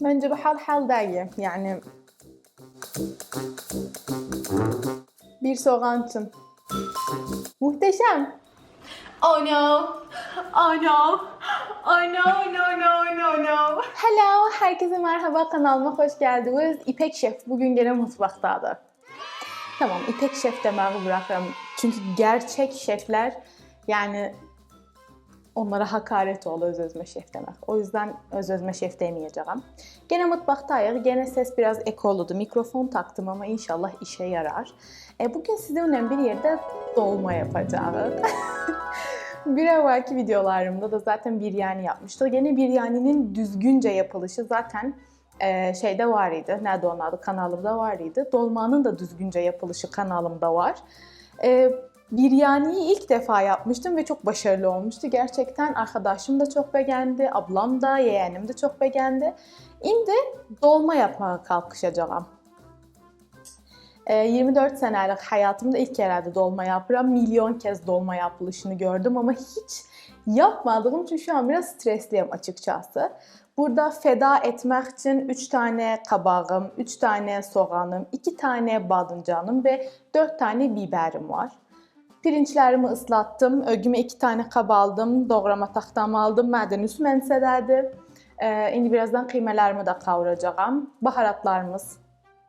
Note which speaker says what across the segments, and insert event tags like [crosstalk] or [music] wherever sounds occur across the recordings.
Speaker 1: Bu hal hal değil. Yani bir soğan için. Muhteşem.
Speaker 2: Oh no. Oh no. Oh no, no, no, no, no.
Speaker 1: Hello, herkese merhaba kanalıma hoş geldiniz. İpek Şef bugün gene mutfaktadır. Tamam, İpek Şef demeyi bırakıram. Çünkü gerçek şefler yani onlara hakaret olur öz özme şef demek. O yüzden öz özme şef demeyeceğim. Gene mutfaktayız. Gene ses biraz ekoludu. Mikrofon taktım ama inşallah işe yarar. E, bugün sizinle bir yerde dolma yapacağız. [laughs] bir evvelki videolarımda da zaten biryani yapmıştık. Gene biryaninin düzgünce yapılışı zaten e, şeyde var idi. Nerede onun adı? Kanalımda var idi. Dolmanın da düzgünce yapılışı kanalımda var. E, biryaniyi ilk defa yapmıştım ve çok başarılı olmuştu. Gerçekten arkadaşım da çok beğendi, ablam da, yeğenim de çok beğendi. Şimdi dolma yapmaya kalkışacağım. E, 24 senelik hayatımda ilk herhalde dolma yapıram. Milyon kez dolma yapılışını gördüm ama hiç yapmadığım için şu an biraz stresliyim açıkçası. Burada feda etmek için 3 tane kabağım, 3 tane soğanım, 2 tane badıncanım ve 4 tane biberim var. Pirinçlerimi ıslattım. Ögüme 2 tane kab aldım. Doğrama tahtamı aldım. Maden üstü mensedədir. Ee, indi birazdan kıymelerimi de kavuracağım. Baharatlarımız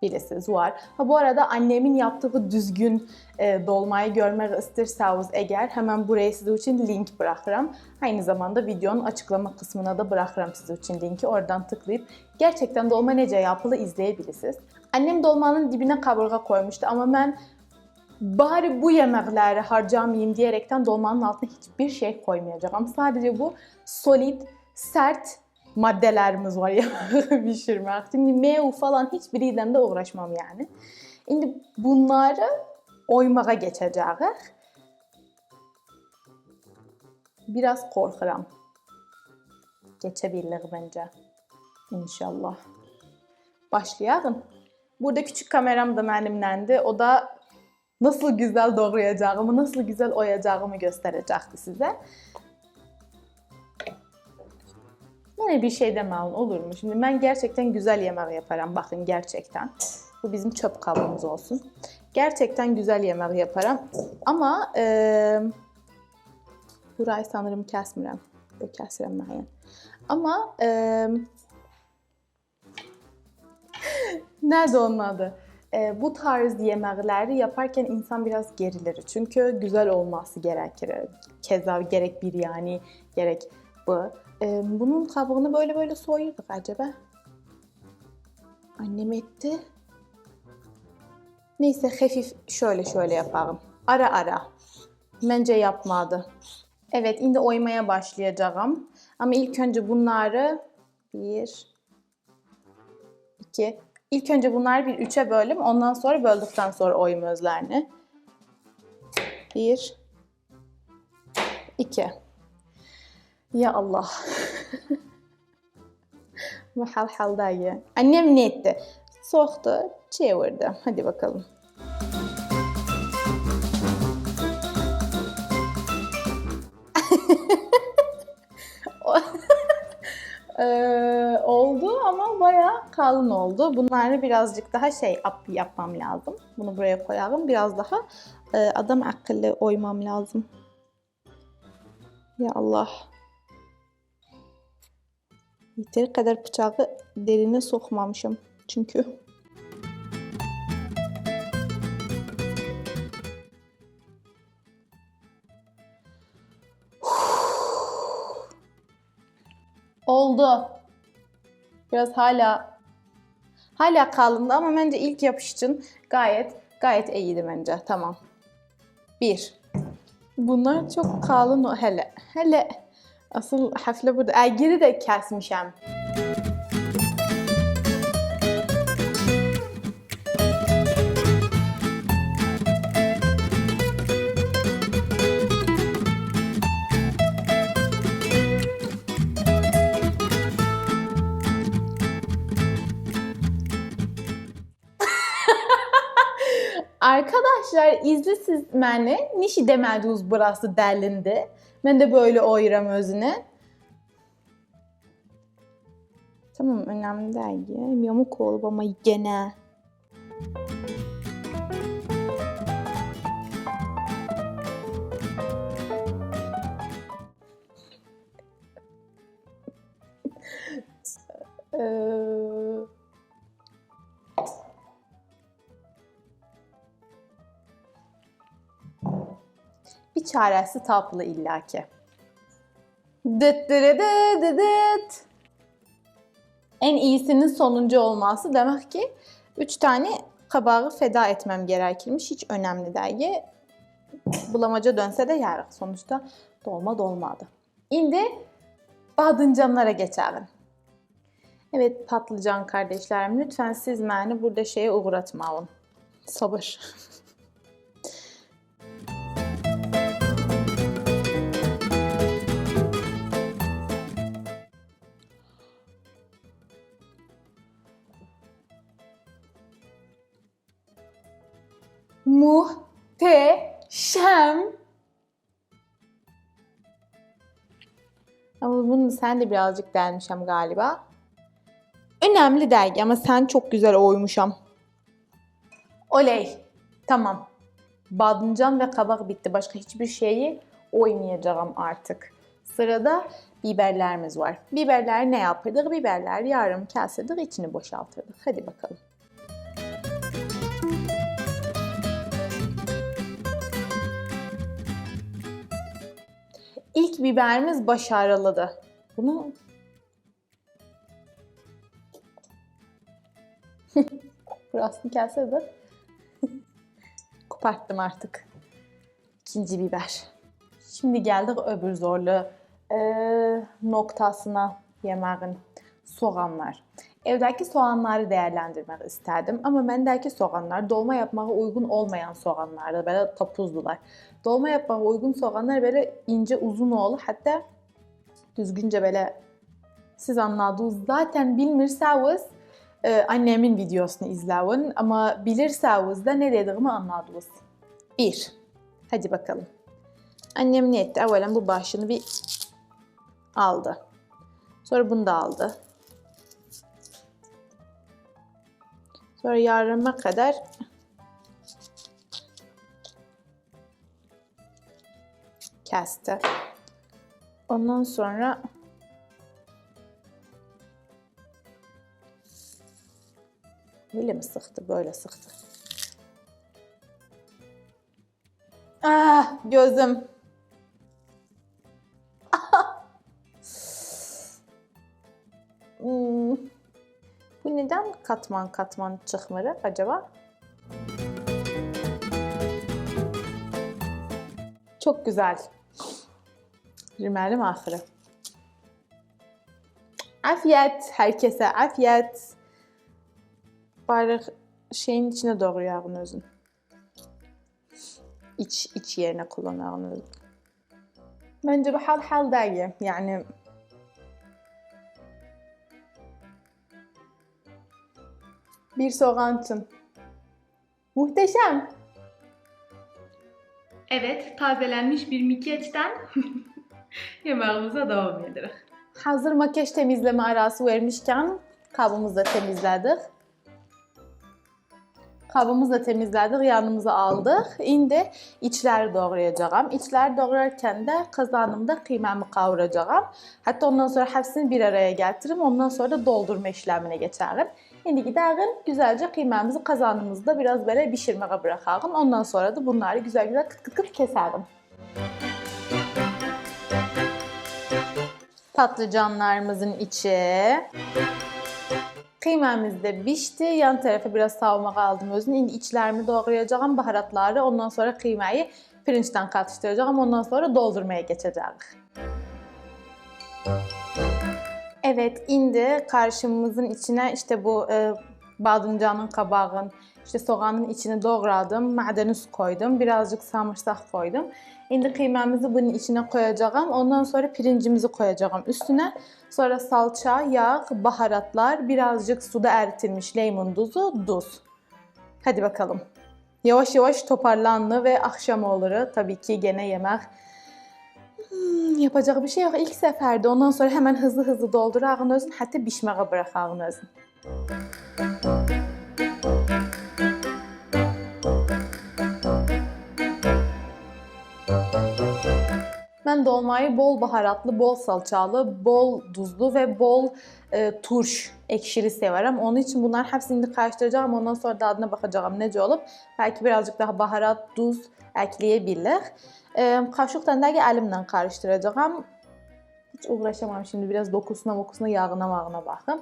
Speaker 1: bilirsiniz var. Ha bu arada annemin yaptığı düzgün e, dolmayı görmek isterseniz eğer hemen buraya sizin için link bırakırım. Aynı zamanda videonun açıklama kısmına da bırakırım sizin için linki. Oradan tıklayıp gerçekten dolma nece yapılı izleyebilirsiniz. Annem dolmanın dibine kaburga koymuştu ama ben bari bu yemekleri harcamayayım diyerekten dolmanın altına hiçbir şey koymayacağım. Sadece bu solid, sert maddelerimiz var yemeği [laughs] pişirmek. Şimdi mev falan hiçbiriyle de uğraşmam yani. Şimdi bunları oymaya geçeceğiz. Biraz korkuram. Geçebilir bence. İnşallah. Başlayalım. Burada küçük kameram da benimlendi. O da nasıl güzel doğrayacağımı, nasıl güzel oyacağımı gösterecekti size. Yine bir şey demeyin olur mu? Şimdi ben gerçekten güzel yemek yaparım. Bakın gerçekten. Bu bizim çöp kabımız olsun. Gerçekten güzel yemek yaparım. Ama e, burayı sanırım kesmirəm. Bu kesirəm mən. Ama e, [laughs] nerede onun adı? E, bu tarz yemekleri yaparken insan biraz gerilir. Çünkü güzel olması gerekir. Keza gerek biryani, gerek bu. E, bunun kabuğunu böyle böyle soyuyorduk acaba. Annem etti. Neyse hafif şöyle şöyle yapalım. Ara ara. Bence yapmadı. Evet, şimdi oymaya başlayacağım. Ama ilk önce bunları bir, iki, ilk önce bunları bir üçe bölüm. Ondan sonra böldükten sonra oyma özlerini. Bir, iki. Ya Allah. [laughs] Bu hal haldayı. Annem ne etti? Soktu, çevirdi. Hadi bakalım. [laughs] [laughs] Oldu ama bayağı kalın oldu. Bunları birazcık daha şey yap, yapmam lazım. Bunu buraya koyalım. Biraz daha e, adam akıllı oymam lazım. Ya Allah. Yeteri kadar bıçağı derine sokmamışım. Çünkü Oldu. Biraz hala hala kalındı ama bence ilk yapış için gayet gayet iyiydi bence. Tamam. Bir. Bunlar çok kalın o hele. Hele asıl hafle burada. Ay geri de kesmişim. Arkadaşlar izle siz beni. Nişi demədiniz burası dəlindi. Mən də böyle oyuram özünü. Tamam önemli değil. Yamuk olup ama gene. Ee, çaresi tapılı illaki. Dıt dırıdı dı dıt. En iyisinin sonuncu olması demek ki 3 tane kabağı feda etmem gerekirmiş. Hiç önemli değil. Bulamaca dönse de yarıq. Sonuçta dolma dolmadı. Şimdi badıncanlara geçelim. Evet patlıcan kardeşlerim lütfen siz beni burada şeye uğratmayın. Sabır. [laughs] Muhteşem. Ama bunu sen de birazcık delmişim galiba. Önemli değil ama sen çok güzel oymuşam. Oley. Tamam. Badımcan ve kabak bitti. Başka hiçbir şeyi oymayacağım artık. Sırada biberlerimiz var. Biberler ne yapırdık? Biberler yarım kasedir içini boşaltırdık. Hadi bakalım. İlk biberimiz başarılıdı. Bunu [laughs] Burasını kelsedir. [laughs] Koparttım artık. İkinci biber. Şimdi geldik öbür zorlu eee, noktasına yemeğin. Soğanlar. Evdeki soğanları değerlendirmek isterdim ama bendeki soğanlar dolma yapmaya uygun olmayan soğanlardı. Böyle topuzdular. Dolma yapmaya uygun soğanlar böyle ince uzun oğlu hatta düzgünce böyle siz anladınız. Zaten bilmirseniz e, annemin videosunu izleyin ama bilirseniz de ne dediğimi anladınız. Bir. Hadi bakalım. Annem ne etti? Evvelen bu başını bir aldı. Sonra bunu da aldı. Sonra yarıma kadar kesti. Ondan sonra Böyle mi sıktı? Böyle sıktı. Ah gözüm. [laughs] Hmm. Bu neden katman katman çıkmırı acaba? Çok güzel. Rimelim ahırı. Afiyet herkese afiyet. Bari şeyin içine doğru yağın özün. İç, iç yerine kullanağın özün. Bence bu hal hal değil. Yani bir soğan. Muhteşem.
Speaker 2: Evet, tazelenmiş bir mikyeçten [laughs] yemeğimize devam edelim.
Speaker 1: Hazır makyaj temizleme arası vermişken kabımızı da temizledik. Kabımızı da temizledik, yanımıza aldık. Şimdi içleri doğrayacağım. İçleri doğrarken de kazanımda kıymamı kavuracağım. Hatta ondan sonra hepsini bir araya getiririm. Ondan sonra da doldurma işlemine geçerim. Şimdi giderim güzelce kıymamızı kazanımızda biraz böyle pişirmeye bırakalım. Ondan sonra da bunları güzel güzel kıt kıt kıt keserim. Patlıcanlarımızın içi. Kıymamız da pişti. Yan tarafa biraz savurma aldım özünü. Şimdi içlerimi doğrayacağım, baharatları. Ondan sonra kıymayı pirinçten katıştıracağım. Ondan sonra doldurmaya geçeceğim. Evet, indi karşımızın içine işte bu e, badımcanın, kabağın, işte soğanın içini doğradım, maydanoz koydum, birazcık sarımsak koydum. Şimdi kıymamızı bunun içine koyacağım. Ondan sonra pirincimizi koyacağım üstüne. Sonra salça, yağ, baharatlar, birazcık suda eritilmiş lemon tuzu, tuz. Hadi bakalım. Yavaş yavaş toparlandı ve akşam olur. Tabii ki gene yemek Hmm, yapacak bir şey yok. İlk seferde ondan sonra hemen hızlı hızlı doldurağın özün. Hatta pişmeye bırakağın özün. Ben dolmayı bol baharatlı, bol salçalı, bol duzlu ve bol e, turş ekşili severim. Onun için bunlar hepsini karıştıracağım. Ondan sonra tadına bakacağım nece olup. Belki birazcık daha baharat, duz ekleyebilir. E, kaşıktan da elimle karıştıracağım. Hiç uğraşamam şimdi. Biraz dokusuna mokusuna yağına mağına bakın.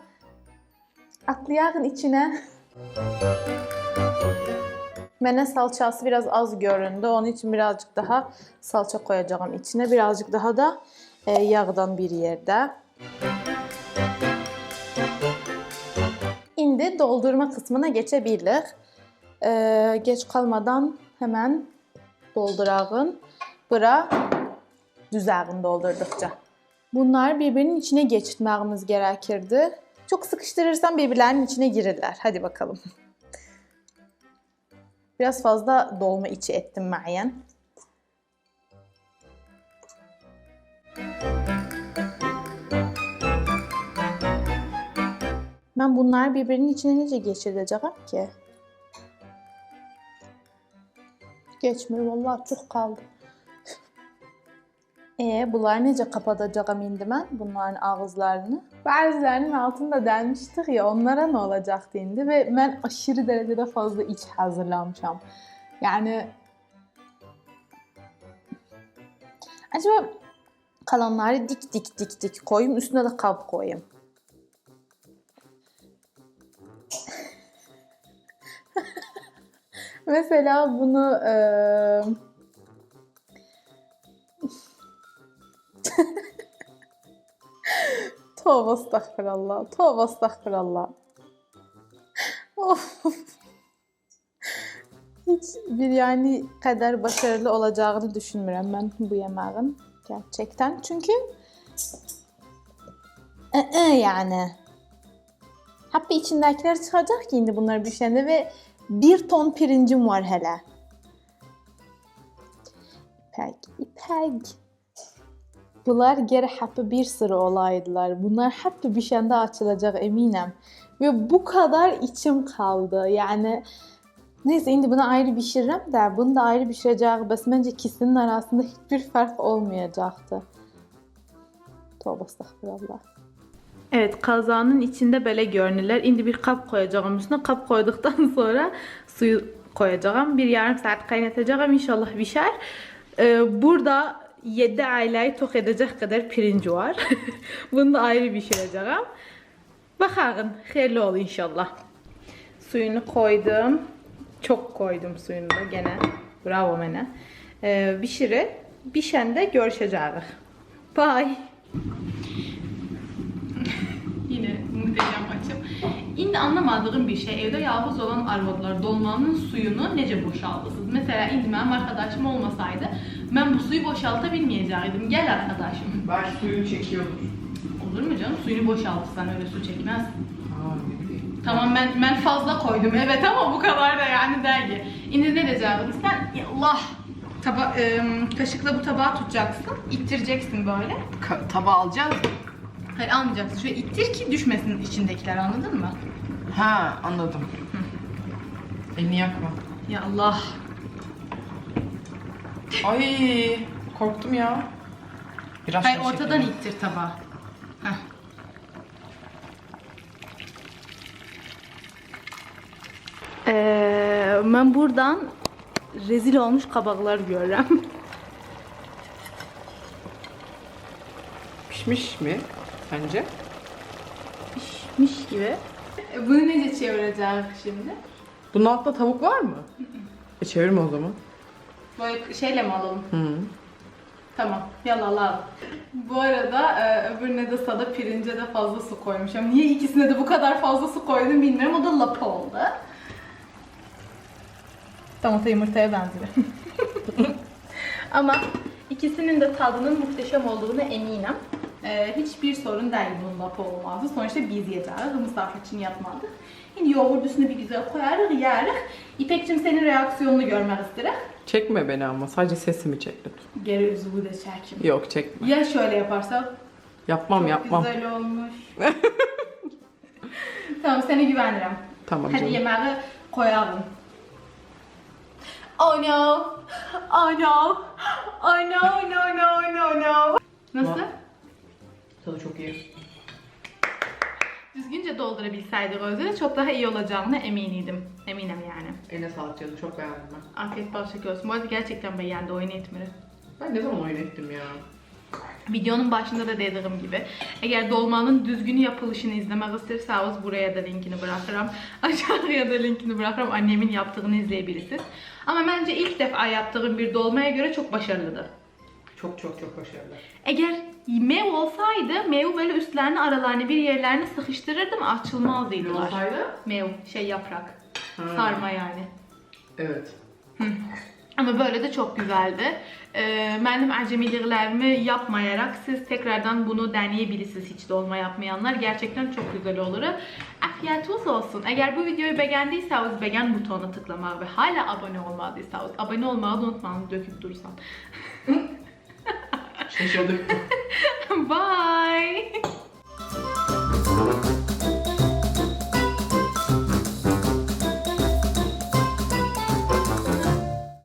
Speaker 1: Atlayağın içine Mənə salçası biraz az göründü. Onun için birazcık daha salça koyacağım içine. Birazcık daha da e, yağdan bir yerde. İndi doldurma kısmına geçebilir. E, geç kalmadan hemen doldurağın. Bura düzağın doldurdukça. Bunlar birbirinin içine geçirtmemiz gerekirdi. Çok sıkıştırırsam birbirlerinin içine girirler. Hadi bakalım. Biraz fazla dolma içi ettim müəyyən. Ben bunları birbirinin içine necə geçirdəcəyəm ki? Geçmir, vallahi çok kaldı. E, bunları necə kapatacağım indi mən bunların ağızlarını? Bəzilərinin altında delmiştik ya, onlara ne olacaktı indi ve ben aşırı derecede fazla iç hazırlamışam. Yani acaba kalanları dik dik dik dik koyayım, üstüne de kap koyayım. [laughs] Mesela bunu eee Tövbe estağfurullah. Tövbe estağfurullah. Of. Hiç bir yani kadar başarılı olacağını düşünmürəm ben bu yemeğin gerçekten. Çünkü Ee, yani Hatta içindekiler çıkacak ki indi bunlar pişende ve bir ton pirincim var hele. İpek, ipek. Bunlar geri hep bir sıra olaydılar. Bunlar hep bir şeyde açılacak eminim. Ve bu kadar içim kaldı. Yani neyse şimdi bunu ayrı pişiririm de bunu da ayrı pişireceğim. Bes bence ikisinin arasında hiçbir fark olmayacaktı. Tövbe estağfurullah. Evet kazanın içinde böyle görünürler. Şimdi bir kap koyacağım üstüne. Kap koyduktan [laughs] sonra suyu koyacağım. Bir yarım saat kaynatacağım. İnşallah pişer. Ee, burada 7 aileyi tok edecek kadar pirinç var. [laughs] Bunu da ayrı pişireceğim. Bakalım. Hayırlı ol inşallah. Suyunu koydum. Çok koydum suyunu da gene. Bravo mene. Ee, pişiri. Pişende görüşeceğiz. Bye.
Speaker 2: Yine muhteşem. İndi anlamadığım bir şey evde yalnız olan arvadlar dolmanın suyunu nece boşaltırsınız? Mesela indi benim arkadaşım olmasaydı ben bu suyu boşaltabilmeyecektim. Gel arkadaşım.
Speaker 3: Belki suyun çekiyordur.
Speaker 2: Olur mu canım? Suyunu boşaltırsan öyle su çekmez.
Speaker 3: Aa ne bileyim.
Speaker 2: Tamam ben ben fazla koydum evet ama bu kadar da yani dergi. Şimdi ne diyeceğim? Sen Allah Taba, ım, kaşıkla bu tabağı tutacaksın, ittireceksin böyle.
Speaker 3: Ka- tabağı alacağız.
Speaker 2: Hayır almayacaksın. Şöyle ittir ki düşmesin içindekiler anladın mı?
Speaker 3: Ha anladım. Elini yakma.
Speaker 2: Ya Allah.
Speaker 3: Ay korktum ya. Biraz
Speaker 2: Hayır
Speaker 3: şey
Speaker 2: ortadan ittir tabağı. Heh.
Speaker 1: Ee, ben buradan rezil olmuş kabaklar görürüm.
Speaker 3: Pişmiş mi sence?
Speaker 1: Pişmiş gibi.
Speaker 2: E, Bunu nece çevireceğiz şimdi?
Speaker 3: Bunun altında tavuk var mı? e çevirme o zaman.
Speaker 2: Böyle şeyle mi alalım?
Speaker 3: Hı.
Speaker 2: Tamam, yallah al. Bu arada e, öbürüne de sada pirince de fazla su koymuşum. Niye ikisine de bu kadar fazla su koydum bilmiyorum. O da lapa oldu. Tamata yumurtaya benziyor. [laughs] Ama ikisinin de tadının muhteşem olduğuna eminim. E, hiçbir sorun değil bunun lapa olmazdı. Sonuçta biz yiyeceğiz. Misafir için yapmadık. Şimdi yoğurt üstüne bir güzel koyarız, yeriz. İpek'cim senin reaksiyonunu görmek isterim.
Speaker 3: Çekme beni ama sadece sesimi çek lütfen.
Speaker 1: Geri üzümü de çekim.
Speaker 3: Yok çekme.
Speaker 1: Ya şöyle yaparsak?
Speaker 3: Yapmam
Speaker 1: Çok
Speaker 3: yapmam.
Speaker 1: güzel olmuş. [laughs] tamam seni güvenirim.
Speaker 3: Tamam
Speaker 1: Hadi
Speaker 3: canım.
Speaker 1: yemeği koyalım. Oh no. Oh no. Oh no no no no no. Nasıl?
Speaker 3: Tadı çok iyi.
Speaker 1: Düzgünce doldurabilseydik özü çok daha iyi olacağına eminiydim. Eminim yani.
Speaker 3: Eline sağlık canım çok beğendim ben.
Speaker 1: Afiyet bal şeker olsun. Bu arada gerçekten beğendi oyun etmiri.
Speaker 3: Ben ne zaman oyun ettim ya?
Speaker 1: Videonun başında da dediğim gibi eğer dolmanın düzgün yapılışını izlemek isterseniz buraya da linkini bırakırım. [laughs] Aşağıya da linkini bırakırım. Annemin yaptığını izleyebilirsiniz. Ama bence ilk defa yaptığım bir dolmaya göre çok başarılıdır.
Speaker 3: Çok çok çok başarılı.
Speaker 1: Eğer mev olsaydı mev böyle üstlerini aralarını bir yerlerini sıkıştırırdım açılmazdılar. Mev şey yaprak.
Speaker 3: Ha.
Speaker 1: Sarma yani.
Speaker 3: Evet.
Speaker 1: Ama böyle de çok güzeldi. Ee, benim acemiliklerimi yapmayarak siz tekrardan bunu deneyebilirsiniz hiç dolma yapmayanlar. Gerçekten çok güzel olur. Afiyetiniz olsun. Eğer bu videoyu beğendiyseniz beğen butonuna tıklamayı ve hala abone olmadıysanız abone olmayı unutmayın döküp dursam.
Speaker 3: Şaşırdık. [laughs] [laughs]
Speaker 1: Bye.